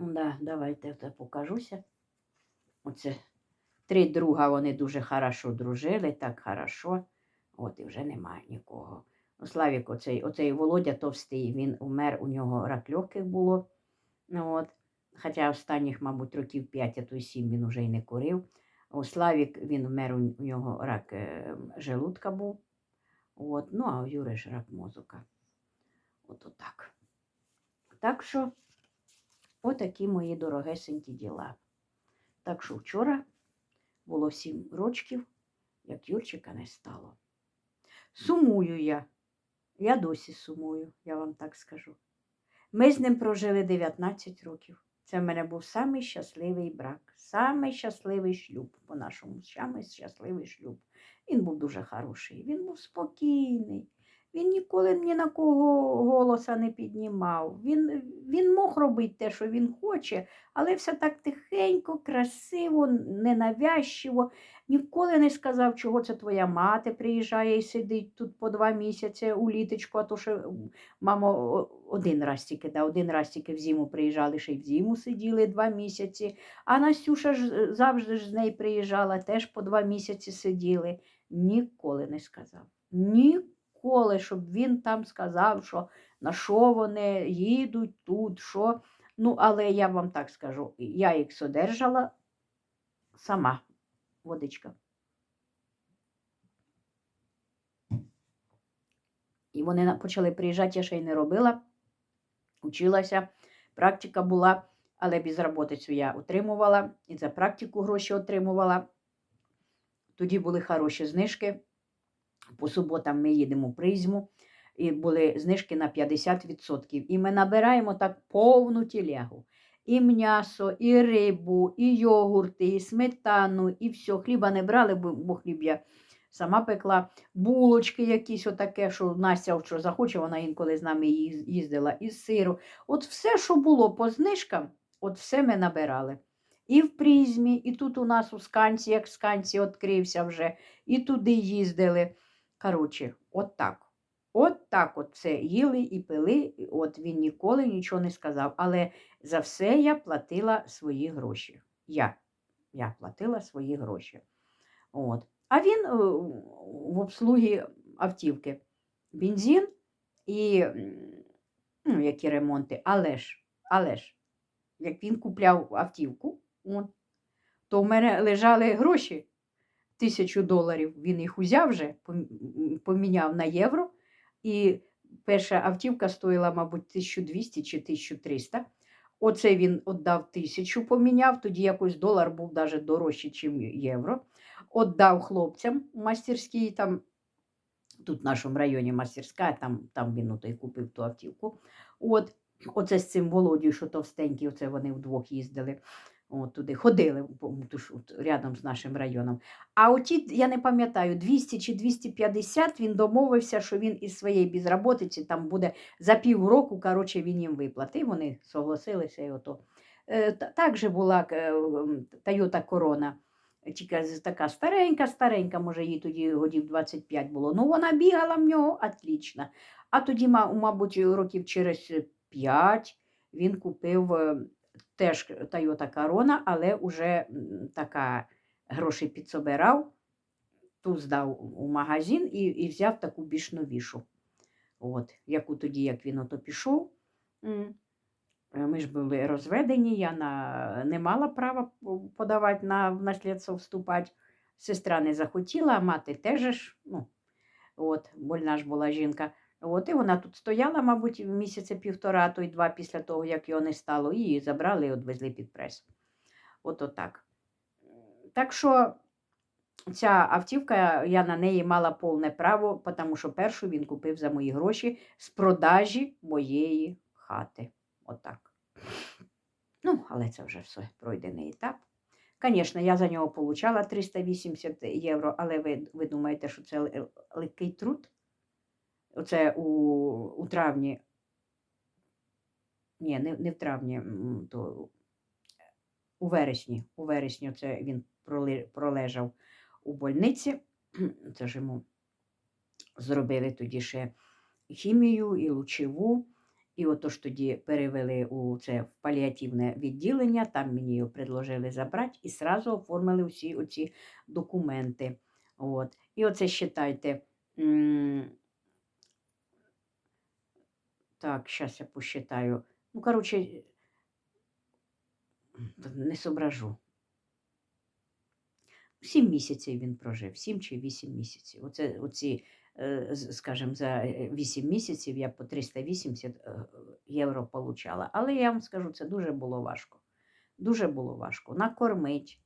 Да, давайте це покажуся. Оце три друга вони дуже хорошо дружили, так хорошо. От і вже немає нікого. Ну, Славік, оцей, оцей Володя товстий, він умер, у нього рак легких було. Ну, от. Хоча останніх, мабуть, років 5, а то й 7 він вже й не курив. У Славік він вмер, у нього рак е, желудка був. От. Ну, а у Юри ж рак мозока. От отак. Так що, отакі мої дорогесенькі діла. Так що вчора було сім рочків, як Юрчика не стало. Сумую я. Я досі сумую, я вам так скажу. Ми з ним прожили 19 років. Це в мене був самий щасливий брак, самий щасливий шлюб по-нашому, самий щасливий шлюб. Він був дуже хороший, він був спокійний. Він ніколи ні на кого голоса не піднімав. Він, він мог робити те, що він хоче, але все так тихенько, красиво, ненавязчиво. Ніколи не сказав, чого це твоя мати приїжджає і сидить тут по два місяці у літочку, а то що мама один раз тільки, да, один раз тільки в зиму приїжджали, ще й в зиму сиділи два місяці. А Настюша ж е, завжди ж з нею приїжджала, теж по два місяці сиділи. Ніколи не сказав. Ніколи, щоб він там сказав, що на що вони їдуть тут, що. Ну, але я вам так скажу, я їх содержала сама водичка. І вони почали приїжджати, я ще й не робила, училася, практика була, але безработицю я отримувала і за практику гроші отримувала. Тоді були хороші знижки. По суботам ми їдемо в призму, і були знижки на 50%. І ми набираємо так повну тілягу. І м'ясо, і рибу, і йогурти, і сметану, і все. Хліба не брали, бо, бо хліб я сама пекла. Булочки якісь отаке, що Настя, що захоче, вона інколи з нами їздила, і сиру. От все, що було по знижкам, от все ми набирали. І в призмі, і тут у нас у сканці, як сканці відкрився вже, і туди їздили. Коротше, от так. От так от все їли і пили. і От він ніколи нічого не сказав. Але за все я платила свої гроші. Я, я платила свої гроші. От. А він е, в обслугі автівки. Бензин і ну, які ремонти. Але ж, але ж, як він купляв автівку, от, то в мене лежали гроші тисячу доларів. Він їх узяв вже, поміняв на євро. І перша автівка стоїла, мабуть, 1200 чи 1300. Оце він віддав тисячу, поміняв, тоді якось долар був навіть дорожчий, ніж євро. Отдав хлопцям у мастерській, там, тут в нашому районі мастерська, там, там він ото й купив ту автівку. От, оце з цим Володію, що товстенький, оце вони вдвох їздили. От туди ходили рядом з нашим районом. А оті, я не пам'ятаю, 200 чи 250 він домовився, що він із своєї безработиці там буде за півроку, коротше, він їм виплатив. Вони согласилися. І ото. Е, Так же була е, м, Toyota Corona. Тільки така старенька, старенька, може, їй тоді годів 25 було. Ну, вона бігала в нього отлично. А тоді, мабуть, років через 5 він купив е, теж Toyota Corona, але вже така гроші підсобирав, ту здав у магазин і, і взяв таку більш новішу. От, яку тоді, як він ото пішов. е, Ми ж були розведені, я на, не мала права подавати на наслідство вступати. Сестра не захотіла, а мати теж ну, от, больна ж була жінка. От, і вона тут стояла, мабуть, місяця півтора, то й два після того, як його не стало, її забрали і відвезли під прес. От отак. Так що ця автівка, я на неї мала повне право, тому що першу він купив за мої гроші з продажі моєї хати. Отак. Ну, але це вже все пройдений етап. Звісно, я за нього получала 380 євро, але ви, ви думаєте, що це легкий труд? Оце у, у травні. Ні, не, не в травні, то у вересні. У вересні це він пролежав у больниці. Це ж йому зробили тоді ще хімію і лучову, І отож тоді перевели у це в паліативне відділення, там мені його предложили забрати і сразу оформили всі оці документи. От. І оце считайте. Так, зараз я посчитаю. Ну, коротше, не соображу. Сім місяців він прожив, сім чи вісім місяців. Оце, оці, е, скажімо, за е, вісім місяців я по 380 е, євро получала. Але я вам скажу, це дуже було важко. Дуже було важко. Накормить,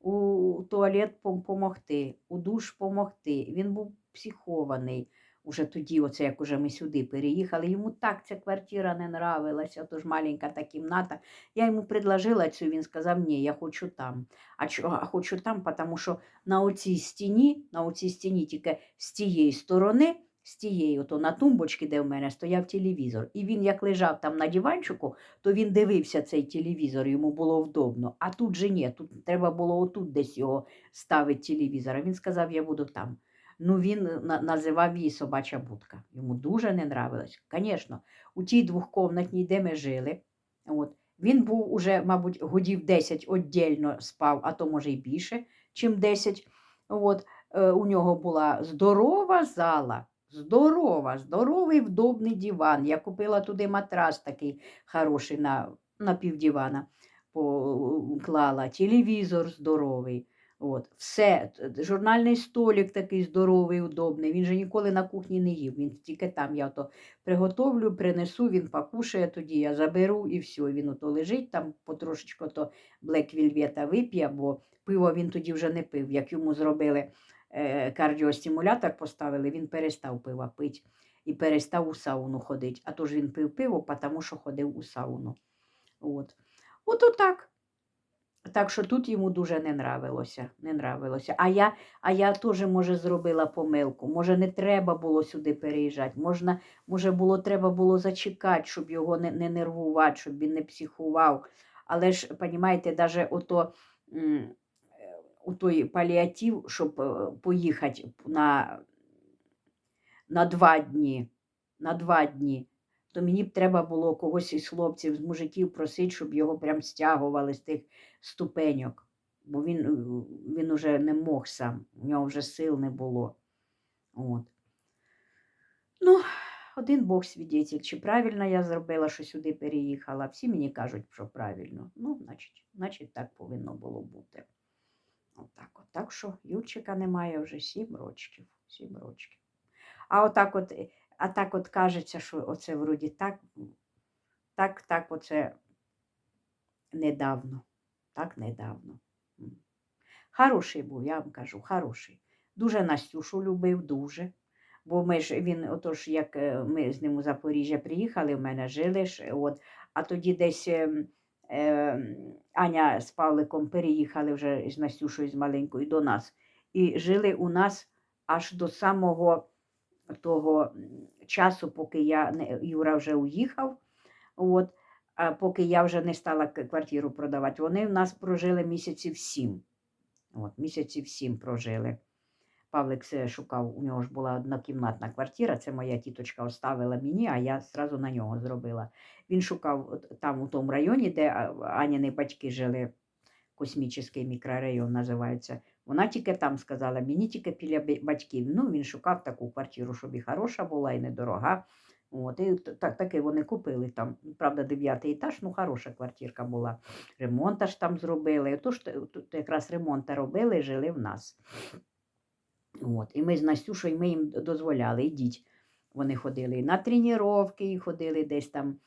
у туалет пом- помогти, у душ помогти. Він був психований. Уже тоді, оце як уже ми сюди переїхали, йому так ця квартира не нравилася, тож маленька та кімната. Я йому предложила цю, він сказав, ні, я хочу там. А чого хочу там, тому що на оцій стіні, на оцій стіні тільки з тієї сторони, з тієї, ото на тумбочці, де в мене стояв телевізор. І він як лежав там на диванчику, то він дивився цей телевізор, йому було вдобно. А тут же ні, тут треба було отут десь його ставити телевізор. А він сказав, я буду там. Ну, він називав її собача будка. Йому дуже не нравилось. Звісно, у тій двохкомнатній, де ми жили, от, він був уже, мабуть, годів 10 віддільно спав, а то може й більше, чим 10. От, е, у нього була здорова зала. Здорова, здоровий вдобний диван. Я купила туди матрас такий хороший на, на півдивана, поклала, телевізор здоровий. От, все, журнальний столик такий здоровий, удобний. Він же ніколи на кухні не їв. Він тільки там я то приготовлю, принесу, він покушає, тоді я заберу і все. Він ото лежить там потрошечку то Блек Вільвета вип'є, бо пиво він тоді вже не пив. Як йому зробили е, кардіостимулятор, поставили, він перестав пива пити і перестав у сауну ходити. А то ж він пив пиво, тому що ходив у сауну. От. От отак. Так що тут йому дуже не нравилося. Не нравилося. А я, а я теж, може, зробила помилку. Може, не треба було сюди переїжджати. Можна, може, було, треба було зачекати, щоб його не, не нервувати, щоб він не психував. Але ж, розумієте, навіть ото, е, у той паліатив, щоб е, поїхати на, на два дні, на два дні, то мені б треба було когось із хлопців, з мужиків просити, щоб його прям стягували з тих ступеньок, бо він, е, він уже не мог сам, у нього вже сил не було. От. Ну, один Бог свідетель, чи правильно я зробила, що сюди переїхала. Всі мені кажуть, що правильно. Ну, значить, значить так повинно було бути. Отак от. Так що Юрчика немає вже сім рочків. Сім рочків. А отак от, е, а так от кажеться, що оце вроді так, так, так, оце недавно. Так недавно. Хороший був, я вам кажу, хороший. Дуже Настюшу любив, дуже. Бо ми ж він, отож, як е, ми з ним у Запоріжжя приїхали, в мене жили ж, от, а тоді десь е, Аня з Павликом переїхали вже з Настюшою з маленькою до нас. І жили у нас аж до самого того часу, поки я Юра вже уїхав. От, а поки я вже не стала квартиру продавати, вони в нас прожили місяців сім. От, місяців сім прожили. Павлик шукав, у нього ж була однокімнатна квартира, це моя тіточка оставила мені, а я зразу на нього зробила. Він шукав там, у тому районі, де Аніни батьки жили, космічний мікрорайон називається. Вона тільки там сказала, мені тільки біля батьків. Ну, він шукав таку квартиру, щоб і хороша була, і недорога. От, і так, таки вони купили там. Правда, дев'ятий етаж, ну хороша квартирка була. Ремонт ж там зробили. Тож тут якраз ремонт робили, жили в нас. От. І ми з Настюшою ми їм дозволяли, йдіть. Вони ходили на тренування, і ходили десь там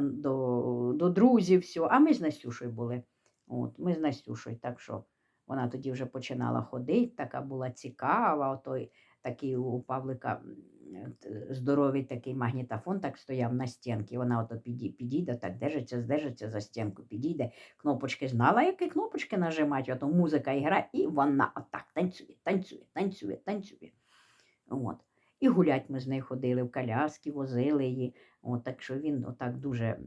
до, до друзів, все. А ми з Настюшою були. От, ми з Настюшою. Так що вона тоді вже починала ходити, така була цікава. Отой такий у Павлика здоровий такий магнітофон так стояв на стінці. Вона ото підійде, так держиться, здержиться за стінку, підійде, кнопочки знала, які кнопочки нажимати, ото музика грає, і вона отак танцює, танцює, танцює, танцює. От. І гулять ми з нею ходили в коляски, возили її. От, так що він отак дуже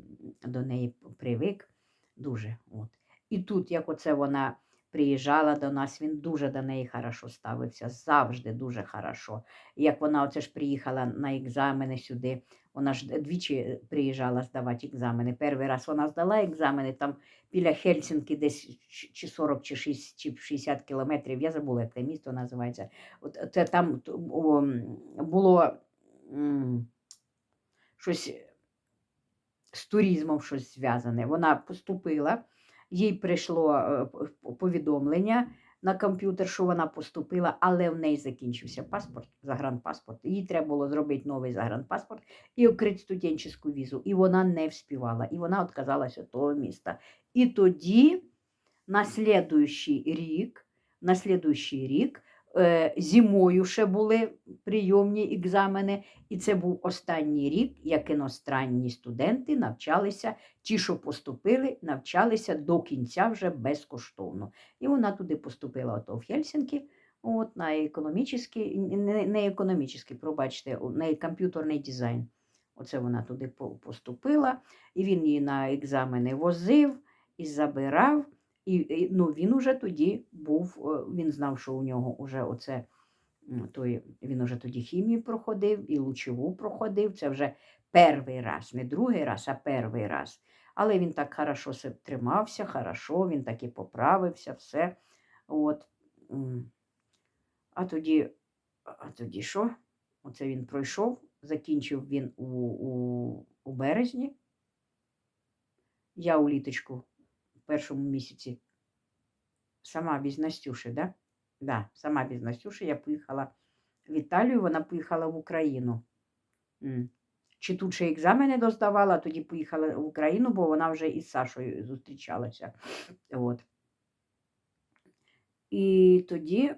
до неї привик. Дуже. От. І тут, як оце вона приїжджала до нас, він дуже до неї хорошо ставився, завжди дуже хорошо. Як вона оце ж приїхала на екзамени сюди, вона ж двічі приїжджала здавати екзамени. Перший раз вона здала екзамени там біля Хельсінки, десь чи 40 чи 6, чи 60 кілометрів. Я забула, як те місто називається. От це там о, було м, щось з туризмом щось зв'язане. Вона поступила, їй прийшло е, повідомлення на комп'ютер, що вона поступила, але в неї закінчився паспорт, загранпаспорт. Їй треба було зробити новий загранпаспорт і окрити студентську візу. І вона не вспівала, і вона відказалася від того міста. І тоді, на слідуючий рік, на слідуючий рік, зимою ще були прийомні екзамени, і це був останній рік, як іностранні студенти навчалися, ті, що поступили, навчалися до кінця вже безкоштовно. І вона туди поступила ото в Хельсінки, от, на економічний, не, не економічний, пробачте, на комп'ютерний дизайн. Оце вона туди поступила, і він її на екзамени возив і забирав. І, ну, він уже тоді був, е, він знав, що у нього вже оце, той, він уже тоді хімію проходив і лучову проходив. Це вже перший раз, не другий раз, а перший раз. Але він так хорошо тримався, хорошо, він так і поправився, все. От. А тоді, а тоді що? Оце він пройшов, закінчив він у, у, у березні. Я у літочку першому місяці сама без Настюші, да? Да, сама без Настюші я поїхала в Італію, вона поїхала в Україну. Чи тут ще екзамени доздавала, тоді поїхала в Україну, бо вона вже із Сашою зустрічалася. От. І тоді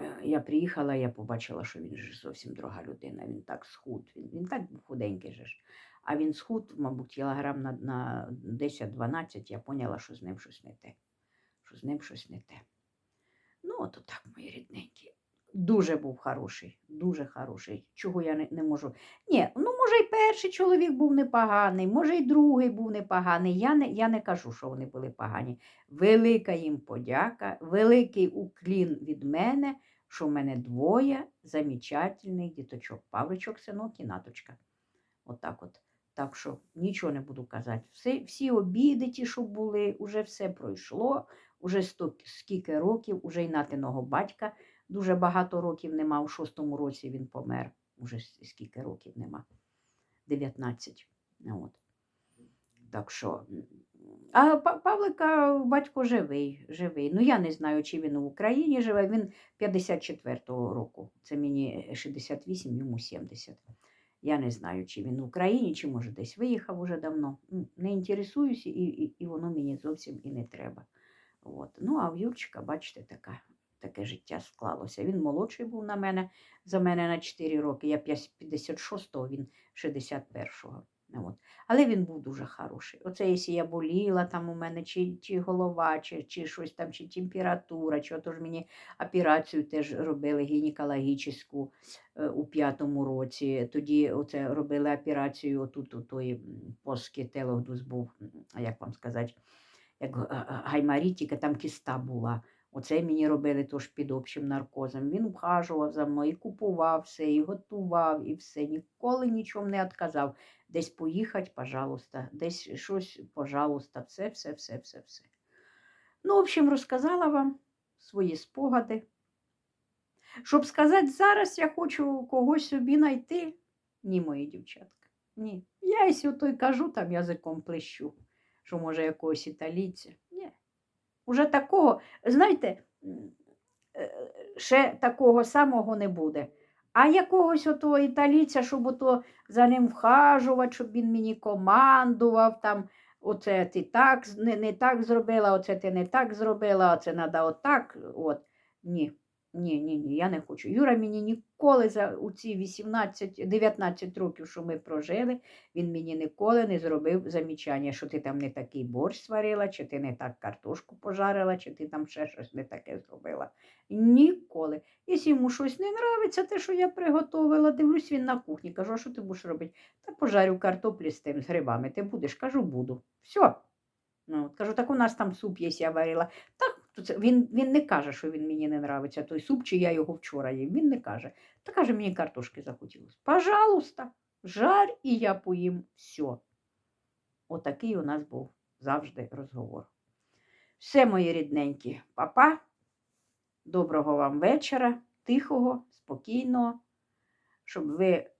е, я приїхала, я побачила, що він ж зовсім друга людина. Він так схуд. Він, він так худенький же ж. А він схуд, мабуть, кілограм на, на 10-12, я поняла, що з ним щось не те. Що з ним щось не те. Ну, от так, мої рідненькі. Дуже був хороший, дуже хороший. Чого я не, не можу. Ні, ну може і перший чоловік був непоганий, може і другий був непоганий. Я не, я не кажу, що вони були погані. Велика їм подяка, великий уклін від мене, що в мене двоє замечательних діточок. Павличок, синок і наточка. Отак от. Так що нічого не буду казати. Всі, всі обіди, ті, що були, уже все пройшло, уже сто, скільки років, уже й натиного батька дуже багато років нема. У шостому році він помер. Уже скільки років нема. 19. Ну, От. Так що. А Павлика батько живий, живий. Ну я не знаю, чи він в Україні живе. Він 54-го року. Це мені 68, йому 70. Я не знаю, чи він в Україні, чи може десь виїхав уже давно. Не інтересуюся, і, і, і воно мені зовсім і не треба. От. Ну, а в Юрчика, бачите, така, таке життя склалося. Він молодший був на мене, за мене на 4 роки. Я 56-го, він 61-го. От. Але він був дуже хороший. Оце, якщо я боліла, там у мене чи, чи голова, чи, чи щось там, чи температура, чи отож мені операцію теж робили гінекологічну е, у п'ятому році. Тоді оце робили операцію отут у той м, поскітелогдус був, як вам сказати, як гаймарітіка, там кіста була. Оце мені робили теж під общим наркозом. Він вхажував за мною, і купував все, і готував, і все. Ніколи нічого не відказав. Десь поїхати, пожалуйста, десь щось, пожалуйста, все, все, все, все, все. Ну, в общем, розказала вам свої спогади. Щоб сказати, зараз я хочу когось собі знайти. Ні, мої дівчатка. Ні. Я якщо то й кажу, там язиком плещу, що може якогось італійця. Уже такого, знаєте, е, ще такого самого не буде. А якогось отого італійця, щоб ото за ним вхажувати, щоб він мені командував, там, оце ти так не, не так зробила, оце ти не так зробила, оце треба отак. От. Ні. Ні, ні, ні, я не хочу. Юра мені ніколи за у ці 18-19 років, що ми прожили, він мені ніколи не зробив замічання, що ти там не такий борщ сварила, чи ти не так картошку пожарила, чи ти там ще щось не таке зробила. Ніколи. Якщо йому щось не нравиться, те, що я приготувала, дивлюсь він на кухні. Кажу, а що ти будеш робити? Та пожарю картоплі з тим, з грибами. Ти будеш? Кажу, буду. Все. Ну, кажу, так у нас там суп є, я варила. Так То це, він, він не каже, що він мені не нравиться, той суп, чи я його вчора їв. Він не каже. Та каже, мені картошки захотілося. Пожалуйста, жарь і я поїм все. Отакий у нас був завжди розговор. Все, мої рідненькі, папа. Доброго вам вечора, тихого, спокійного, щоб ви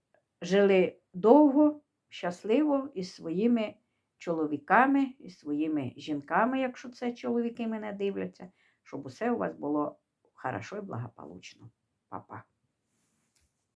жили довго, щасливо із своїми чоловіками, і своїми жінками, якщо це чоловіки мене дивляться, щоб усе у вас було хорошо і благополучно. Па-па.